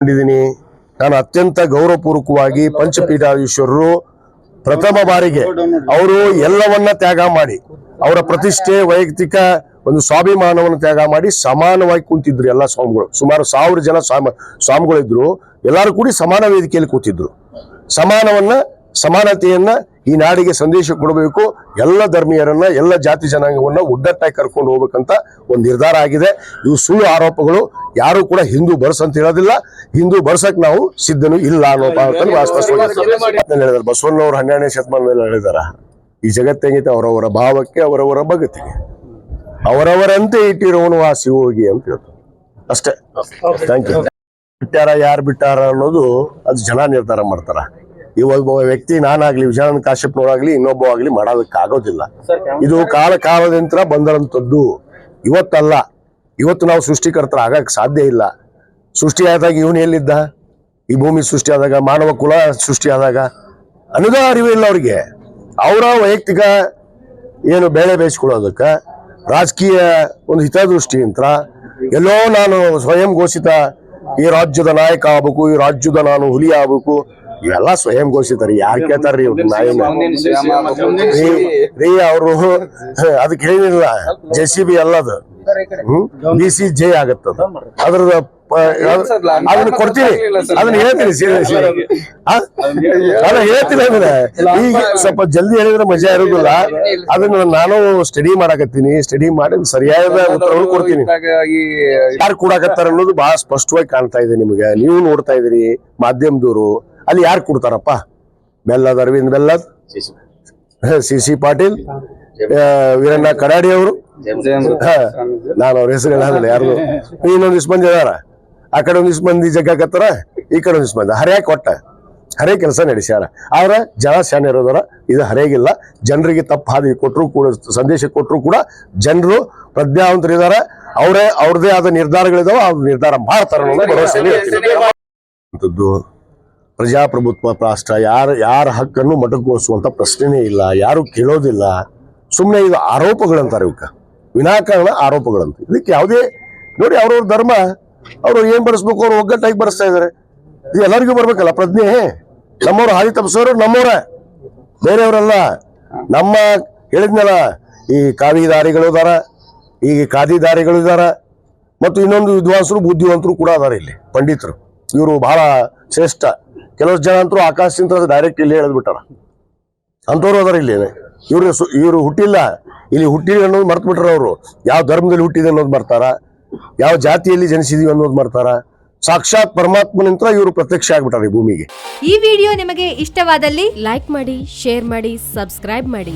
ಕೊಂಡಿದ್ದೀನಿ ನಾನು ಅತ್ಯಂತ ಗೌರವಪೂರ್ವಕವಾಗಿ ಪಂಚಪೀಠಾಧೀಶ್ವರರು ಪ್ರಥಮ ಬಾರಿಗೆ ಅವರು ಎಲ್ಲವನ್ನ ತ್ಯಾಗ ಮಾಡಿ, ಅವರ ಪ್ರತಿಷ್ಠೆ, ವೈಯಕ್ತಿಕ ಒಂದು ಸ್ವಾಭಿಮಾನವನ್ನು ತ್ಯಾಗ ಮಾಡಿ ಸಮಾನವಾಗಿ ಕುಂತಿದ್ರು ಎಲ್ಲ ಸ್ವಾಮಿಗಳು. ಸುಮಾರು ಸಾವಿರ ಜನ ಸ್ವಾಮ, ಸ್ವಾಮಿಗಳಿದ್ರು. ಎಲ್ಲರೂ ಕೂಡಿ ಸಮಾನ ವೇದಿಕೆಯಲ್ಲಿ ಕೂತಿದ್ರು. ಸಮಾನವನ್ನ, ಸಮಾನತೆಯನ್ನ ಈ ನಾಡಿಗೆ ಸಂದೇಶ ಕೊಡಬೇಕು. ಎಲ್ಲ ಧರ್ಮೀಯರನ್ನ ಎಲ್ಲ ಜಾತಿ ಜನಾಂಗವನ್ನ ಒಡ್ಡಟ್ಟಾಗಿ ಕರ್ಕೊಂಡು ಹೋಗ್ಬೇಕಂತ ಒಂದು ನಿರ್ಧಾರ ಆಗಿದೆ. ಇವು ಸುಳ್ಳು ಆರೋಪಗಳು. ಯಾರು ಕೂಡ ಹಿಂದೂ ಬರ್ಸ್ ಅಂತ ಹೇಳೋದಿಲ್ಲ. ಹಿಂದೂ ಬರ್ಸಕ್ ನಾವು ಸಿದ್ಧನು ಇಲ್ಲ ಅನ್ನೋ ಬಸವಣ್ಣವ್ರು ಹನ್ನೆರಡನೇ ಶತಮಾನದಲ್ಲಿ ಹೇಳಿದಾರ. ಈ ಜಗತ್ತೇಗೈತೆ ಅವರವರ ಭಾವಕ್ಕೆ ಅವರವರ ಭಗತಿಗೆ ಅವರವರಂತೆ ಇಟ್ಟಿರೋನು ಆ ಹೋಗಿ ಅಂತ ಹೇಳ್ತಾರೆ. ಅಷ್ಟೇ. ಥ್ಯಾಂಕ್ ಯು ಬಿಟ್ಟಾರ ಯಾರು ಬಿಟ್ಟಾರ ಅನ್ನೋದು ಅದು ಜನ ನಿರ್ಧಾರ ಮಾಡ್ತಾರ. ಈ ಒಬ್ಬ ವ್ಯಕ್ತಿ ನಾನಾಗ್ಲಿ ವಿಜಯಾನಂದ ಕಾಶ್ಯಪ್ನವರಾಗ್ಲಿ ಇನ್ನೊಬ್ಬ ಆಗ್ಲಿ ಮಾಡೋದಕ್ಕೆ ಆಗೋದಿಲ್ಲ ಇದು ಕಾಲ ಕಾಲದಂತರ ಬಂದರಂತದ್ದು ಇವತ್ತಲ್ಲ ಇವತ್ತು ನಾವು ಸೃಷ್ಟಿಕರ್ತರ ಆಗಕ್ಕೆ ಸಾಧ್ಯ ಇಲ್ಲ. ಸೃಷ್ಟಿ ಆದಾಗ ಇವನು ಎಲ್ಲಿದ್ದ? ಈ ಭೂಮಿ ಸೃಷ್ಟಿ ಆದಾಗ ಮಾನವ ಕುಲ ಸೃಷ್ಟಿ ಆದಾಗ ಅನ್ನೋದೇ ಅರಿವು ಇಲ್ಲ ಅವ್ರಿಗೆ. ಅವರ ವೈಯಕ್ತಿಕ ಏನು ಬೇಳೆ ಬೇಯಿಸ್ಕೊಳ್ಳೋದಕ್ಕೆ ರಾಜಕೀಯ ಒಂದು ಹಿತದೃಷ್ಟಿಯಿಂದ ಎಲ್ಲೋ ನಾನು ಸ್ವಯಂ ಘೋಷಿತ ಈ ರಾಜ್ಯದ ನಾಯಕ ಆಗ್ಬೇಕು ಈ ರಾಜ್ಯದ ನಾನು ಹುಲಿ ಆಗ್ಬೇಕು ಇವೆಲ್ಲ ಸ್ವಯಂ ಘೋಷಿತರಿ ಯಾರು ಕೇಳ್ತಾರ್ರಿ ಇವ್ರು? ರೀ ಅವರು ಅದಕ್ಕೆ ಹೇಳಿಲ್ಲ. ಜೆ ಸಿ ಬಿ ಅಲ್ಲದು. ಹ್ಮ್? ಬಿ ಸಿ ಜೆ ಆಗತ್ತದ. ಅದ್ರದ ಅದನ್ನ ಕೊಡ್ತೀನಿ. ಅದನ್ನ ಹೇಳ್ತೀನಿ? ಅದನ್ನ ಹೇಳ್ತೀನಿ. ಅಂದ್ರೆ ಈಗ ಸ್ವಲ್ಪ ಜಲ್ದಿ ಹೇಳಿದ್ರೆ ಮಜಾ ಇರೋದಿಲ್ಲ. ಅದನ್ನ ನಾನು ಸ್ಟಡಿ ಮಾಡಕತ್ತೀನಿ. ಸ್ಟಡಿ ಮಾಡಿ ಸರಿಯಾದ ಉತ್ತರವನ್ನು ಕೊಡ್ತೀನಿ. ಯಾರು ಕೂಡಾಕತ್ತಾರ ಅನ್ನೋದು ಬಹಳ ಸ್ಪಷ್ಟವಾಗಿ ಕಾಣ್ತಾ ಇದೆ ನಿಮಗೆ. ನೀವು ನೋಡ್ತಾ ಇದೀರಿ ಮಾಧ್ಯಮದವರು ಅಲ್ಲಿ ಯಾರು ಕೊಡ್ತಾರಪ್ಪ? ಬೆಲ್ಲದ್ ಅರವಿಂದ್ ಬೆಲ್ಲದ್? C C Patil. Veeranna Kadadi ಅವರು. ನಾನು ಅವ್ರ ಹೆಸರು ಹೇಳಲ್ಲ ಯಾರು. ಇನ್ನೊಂದಿಷ್ಟು ಮಂದಿ ಅದಾರ ಆ ಕಡೆ ಒಂದಿಷ್ಟು ಮಂದಿ ಜಗ್ಗಾಕತ್ತಾರ ಈ ಕಡೆ ಒಂದಿಷ್ಟು ಮಂದಿ ಹರ್ಯಾಕೆ ಕೊಟ್ಟ ಹರೇ ಕೆಲಸ ನಡೆಸ್ಯಾರ. ಆದ್ರೆ ಜನ ಇರೋದರ ಇದು ಹರೇಗಿಲ್ಲ. ಜನರಿಗೆ ತಪ್ಪು ಹಾದಿ ಕೊಟ್ಟರು ಕೂಡ ಸಂದೇಶ ಕೊಟ್ಟರು ಕೂಡ ಜನರು ಪ್ರಜ್ಞಾವಂತರಿದ್ದಾರೆ ಅವರೇ ಅವ್ರದೇ ಆದ ನಿರ್ಧಾರಗಳಿದಾವೆ ಆ ನಿರ್ಧಾರ ಮಾಡ್ತಾರ. ಅಂಥದ್ದು ಪ್ರಜಾಪ್ರಭುತ್ವ ರಾಷ್ಟ್ರ ಯಾರು, ಯಾರ ಹಕ್ಕನ್ನು ಮೊಟಕುಗೊಳಿಸುವಂಥ ಪ್ರಶ್ನೆನೇ ಇಲ್ಲ, ಯಾರು ಕೇಳೋದಿಲ್ಲ. ಸುಮ್ಮನೆ ಇದು ಆರೋಪಗಳಂತಾರೆ ಇವಕ್ಕ. ವಿನಾಕಾರಣ ಆರೋಪಗಳಂತ. ಇದಕ್ಕೆ ಯಾವುದೇ, ನೋಡಿ ಅವ್ರವ್ರ ಧರ್ಮ, ಅವ್ರು ಏನು ಬರೆಸ್ಬೇಕು, ಅವ್ರು ಒಗ್ಗಟ್ಟಾಗಿ ಬರೆಸ್ತಾ ಇದ್ದಾರೆ ಇದು ಎಲ್ಲರಿಗೂ ಬರಬೇಕಲ್ಲ, ಪ್ರಜ್ಞೆ? ನಮ್ಮವ್ರು ಹಾದಿ ತಪ್ಪಿಸೋರು ನಮ್ಮವ್ರ. ಬೇರೆಯವರಲ್ಲ. ನಮ್ಮ ಹೇಳಿದ್ನಲ್ಲ, ಈ ಕಾವಿದಾರಿಗಳು ಇದಾರ, ಈ ಖಾದಿದಾರಿಗಳು ಇದಾರ, ಮತ್ತು ಇನ್ನೊಂದು ವಿದ್ವಾಂಸರು, ಬುದ್ಧಿವಂತರು ಕೂಡ ಅದಾರ ಇಲ್ಲಿ, ಪಂಡಿತರು. ಇವರು ಬಹಳ ಶ್ರೇಷ್ಠ. ಕೆಲವಷ್ಟು ಜನ ಅಂತರೂ ಆಕಾಶದಿಂದ ಡೈರೆಕ್ಟ್ ಇಲ್ಲಿ ಹೇಳಿದ್ಬಿಟ್ಟಾರ ಅಂಥವ್ರು ಅದಾರ ಇಲ್ಲಿ. ಇವ್ರಿಗೆ ಸು- ಇವ್ರು ಹುಟ್ಟಿಲ್ಲ. ಇಲ್ಲಿ ಹುಟ್ಟಿಲ್ಲ ಅನ್ನೋದು ಮರ್ತು ಬಿಟ್ರ ಅವರು. ಯಾವ ಧರ್ಮದಲ್ಲಿ ಹುಟ್ಟಿದೆ ಅನ್ನೋದು ಬರ್ತಾರ ಯಾವ ಜಾತಿಯಲ್ಲಿ ಜನಿಸಿದೀವಿ ಅನ್ನೋದು ಮರ್ತಾರ. ಸಾಕ್ಷಾತ್ ಪರಮಾತ್ಮನಿಂದ ಇವರು ಪ್ರತ್ಯಕ್ಷ ಆಗ್ಬಿಟ್ಟಾರ ಭೂಮಿಗೆ. ಈ ವಿಡಿಯೋ ನಿಮಗೆ ಇಷ್ಟವಾದಲ್ಲಿ ಲೈಕ್ ಮಾಡಿ, ಶೇರ್ ಮಾಡಿ, ಸಬ್ಸ್ಕ್ರೈಬ್ ಮಾಡಿ.